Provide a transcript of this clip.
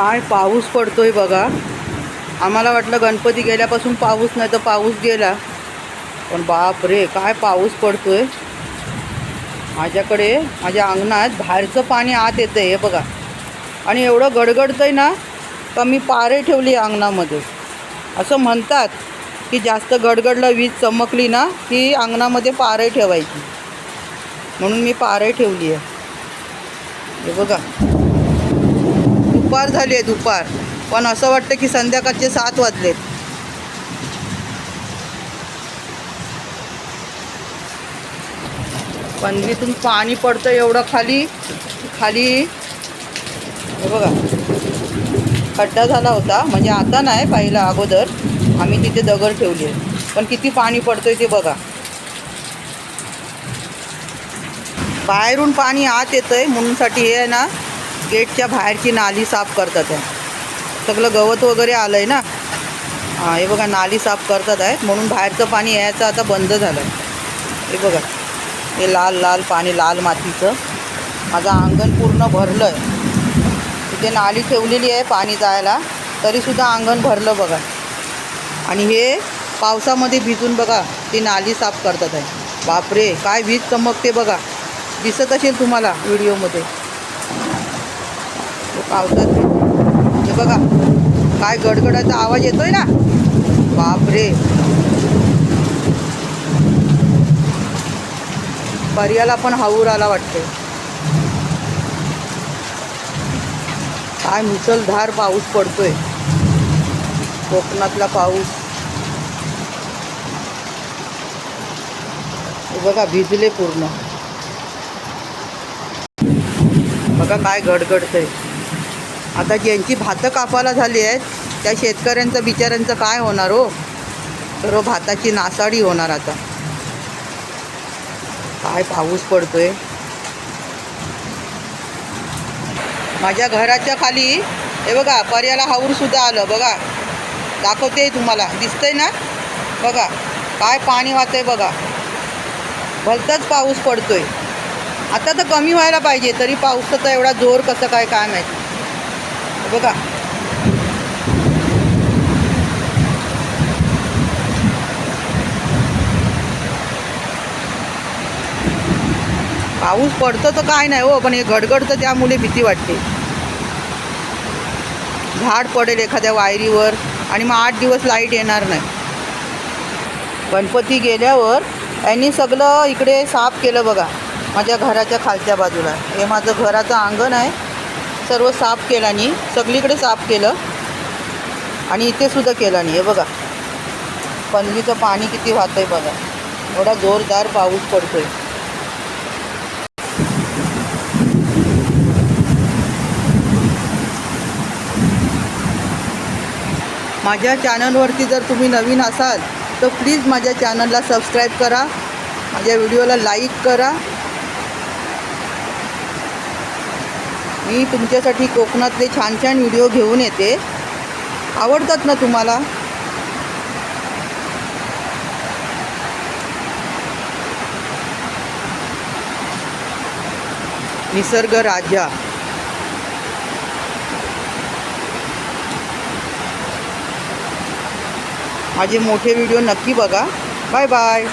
काय पाऊस पडतोय बघा. आम्हाला वाटलं गणपती गेल्यापासून पाऊस नाही तर पाऊस गेला. पण बाप रे काय पाऊस पडतोय. माझ्याकडे माझ्या अंगणात बाहेरचं पाणी आत येतं हे बघा. आणि एवढं गडगडतं आहे ना का मी पारे ठेवली अंगणामध्ये. असं म्हणतात की जास्त गडगडला वीज चमकली ना की अंगणामध्ये पारे ठेवायची. म्हणून मी पारे ठेवली आहे. हे बघा. दुपार झाली आहे दुपार. पण असं वाटतं की संध्याकाळचे सात वाजलेत. पनवीतून पाणी पडतं एवढं खाली. खाली. बघा. खड्डा झाला होता. म्हणजे आता नाही पाहिला अगोदर. आम्ही तिथे दगड ठेवली. आहे पण किती पाणी पडतंय ते बघा. बाहेरून पाणी आत येतंय म्हणूनसाठी हे आहे ना गेटच्या बाहेरची नाली साफ करतात आहे सगळं गवत वगैरे आलं आहे ना? हां हे बघा नाली साफ करतात आहेत. म्हणून बाहेरचं पाणी यायचं आता बंद झालं हे बघा हे लाल लाल पाणी लाल मातीचं. माझं अंगण पूर्ण भरलं आहे तिथे नाली ठेवलेली आहे पाणी जायला. तरीसुद्धा अंगण भरलं बघा. आणि हे पावसामध्ये भिजून बघा ती नाली साफ करतात आहे बापरे काय वीज चमकते बघा. दिसत असेल तुम्हाला व्हिडिओमध्ये. पावसात. हे बघा काय गडगडाचा आवाज येतोय ना? बापरे. पर्याला पण हाऊर आला वाटते काय मुसळधार पाऊस पडतोय. कोकणातला पाऊस. बघा भिजले पूर्ण. बघा काय गडगडतंय. आता ज्यांची भातं कापायला झाली आहेत त्या शेतकऱ्यांचं बिचाऱ्यांचं काय होणार हो? सर्व हो, भाताची नासाडी होणार आता. काय पाऊस पडतोय? माझ्या घराच्या खाली हे बघा पर्याला हाऊर सुद्धा आलं बघा. दाखवते तुम्हाला. दिसतंय ना? बघा काय पाणी वाहतंय बघा. भलताच पाऊस पडतोय. आता तर कमी व्हायला पाहिजे तरी पावसाचा एवढा जोर कसं काय काय माहिती. बघा. पाऊस पडतो तर काय नाही हो पण हे गडगडतं त्यामुळे भीती वाटते. झाड पडेल एखाद्या वायरीवर आणि मग आठ दिवस लाइट येणार नाही. गणपती गेल्यावर यांनी सगळं इकडे साफ केलं बघा माझ्या घराच्या खालच्या बाजूला. हे माझं घराचं अंगण आहे. सर्व साफ केल्याने सगळीकडे साफ केलं. आणि इथे सुद्धा केलं नाही हे बघा. पनवीचं पाणी किती वाहतंय बघा. एवढा जोरदार पाऊस पडतोय. माझ्या चॅनलवरती जर तुम्ही नवीन असाल तर प्लीज माझ्या चॅनलला सबस्क्राईब करा. माझ्या व्हिडिओला लाईक करा. मी तुमच्यासाठी कोकणातले छान छान व्हिडिओ घेऊन येते. आवडतात ना तुम्हाला? निसर्ग राजा माझे मोठे व्हिडिओ नक्की बघा. Bye bye.